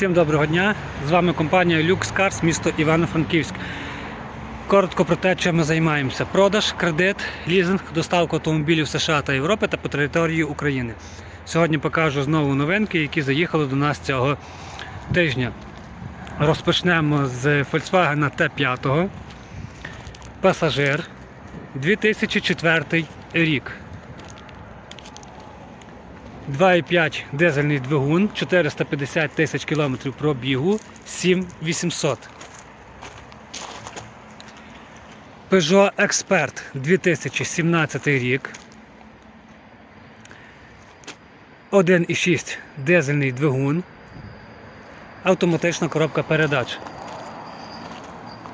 Всім доброго дня! З вами компанія Lux Cars, місто Івано-Франківськ. Коротко про те, чим ми займаємося: продаж, кредит, лізинг, доставка автомобілів США та Європи та по території України. Сьогодні покажу знову новинки, які заїхали до нас цього тижня. Розпочнемо з Volkswagen T5. Пасажир 2004 рік. 2,5 дизельний двигун, 450 тисяч кілометрів пробігу, 7800. Peugeot Expert 2017 рік. 1,6 дизельний двигун. Автоматична коробка передач.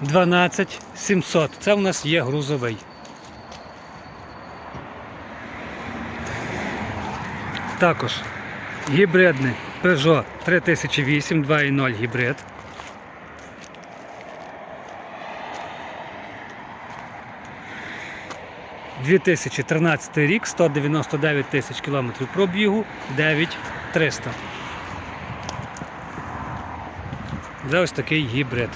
12700. Це у нас є грузовий. Також гібридний Peugeot 3008 2.0 гібрид. «2013 рік, 199 тисяч кілометрів пробігу, 9300. Це ось такий гібрид.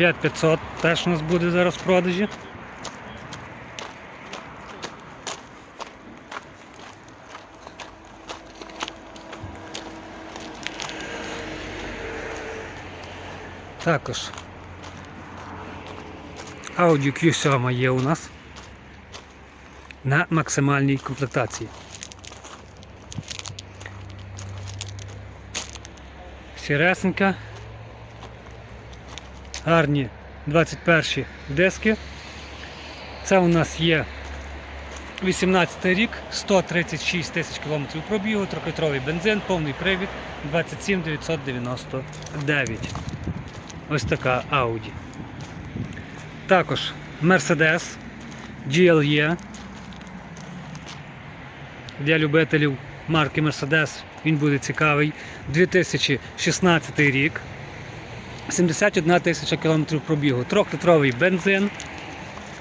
Fiat 500 теж у нас буде зараз в продажі. Також Audi Q7 є у нас на максимальній комплектації. Сіресенька. Гарні 21 диски. Це у нас є 18 рік, 136 тисяч кілометрів пробігу, трьохлітровий бензин, повний привід, 27 999. Ось така Audi. Також Mercedes GLE. Для любителів марки Mercedes він буде цікавий. 2016 рік. 71 тисяча кілометрів пробігу. Трьохлітровий бензин,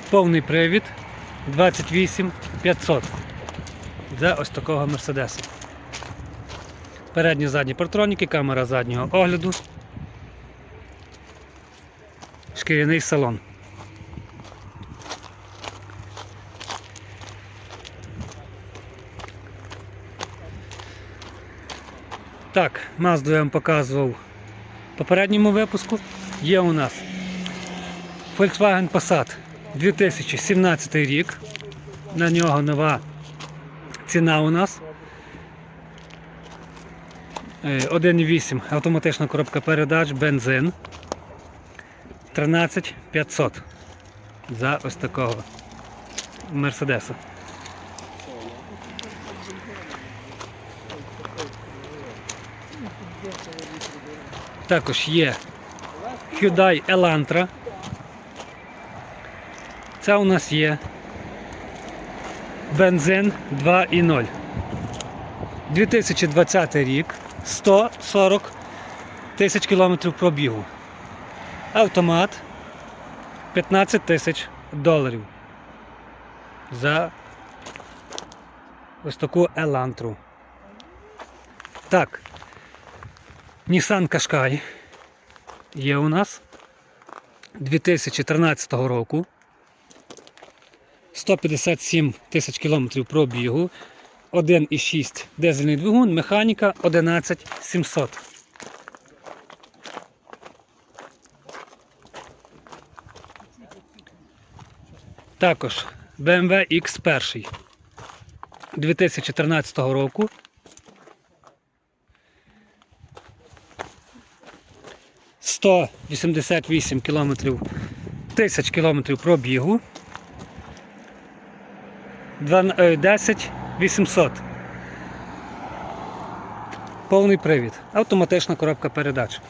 повний привід, 28 500. Це ось такого Мерседеса. Передні задні партроніки, камера заднього огляду. Шкіряний салон. Так, Mazda я вам показував в попередньому випуску. Є у нас Volkswagen Passat 2017 рік. На нього нова ціна у нас. Е, 1,8 автоматична коробка передач, бензин. 13 500 за ось такого Мерседеса. Також є Hyundai Elantra. Це у нас є бензин 2.0. 2020 рік, 140 тисяч кілометрів пробігу. Автомат 15 тисяч доларів за ось таку елантру. Так, Nissan Qashqai є у нас 2013 року. 157 тисяч кілометрів пробігу, 1,6 дизельний двигун, механіка 11700. Також BMW X1 2013 року. Сто вісімдесят вісім кілометрів тисяч кілометрів пробігу. Два- е, 10 800. Повний привід. Автоматична коробка передач.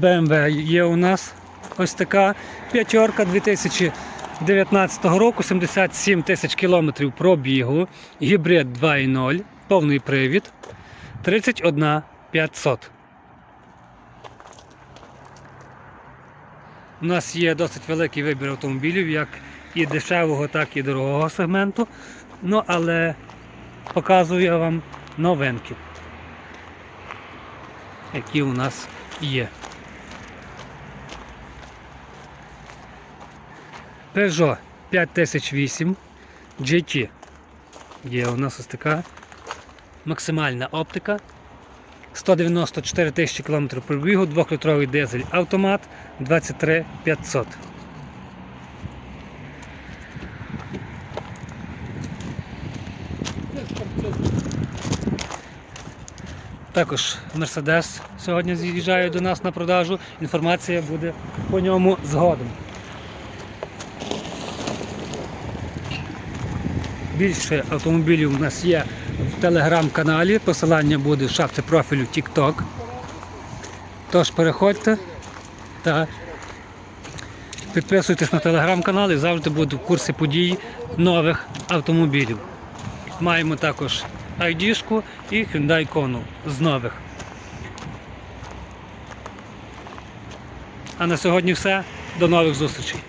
BMW є у нас ось така п'ятерка 2019 року, 77 тисяч кілометрів пробігу, гібрид 2.0, повний привід, 31 500. У нас є досить великий вибір автомобілів, як і дешевого, так і дорогого сегменту. Ну, але показую я вам новинки, які у нас є. Peugeot 5008 GT. Є у нас ось така максимальна оптика. 194 тисячі км пробігу, 2-літровий дизель автомат 23 500. Також Mercedes сьогодні з'їжджає до нас на продажу. Інформація буде по ньому згодом. Більше автомобілів у нас є в телеграм-каналі. Посилання буде в шапці профілю TikTok. Тож переходьте та підписуйтесь на телеграм-канал і завжди буду в курсі подій нових автомобілів. Маємо також ID-шку і Hyundai Kona з нових. А на сьогодні все. До нових зустрічей.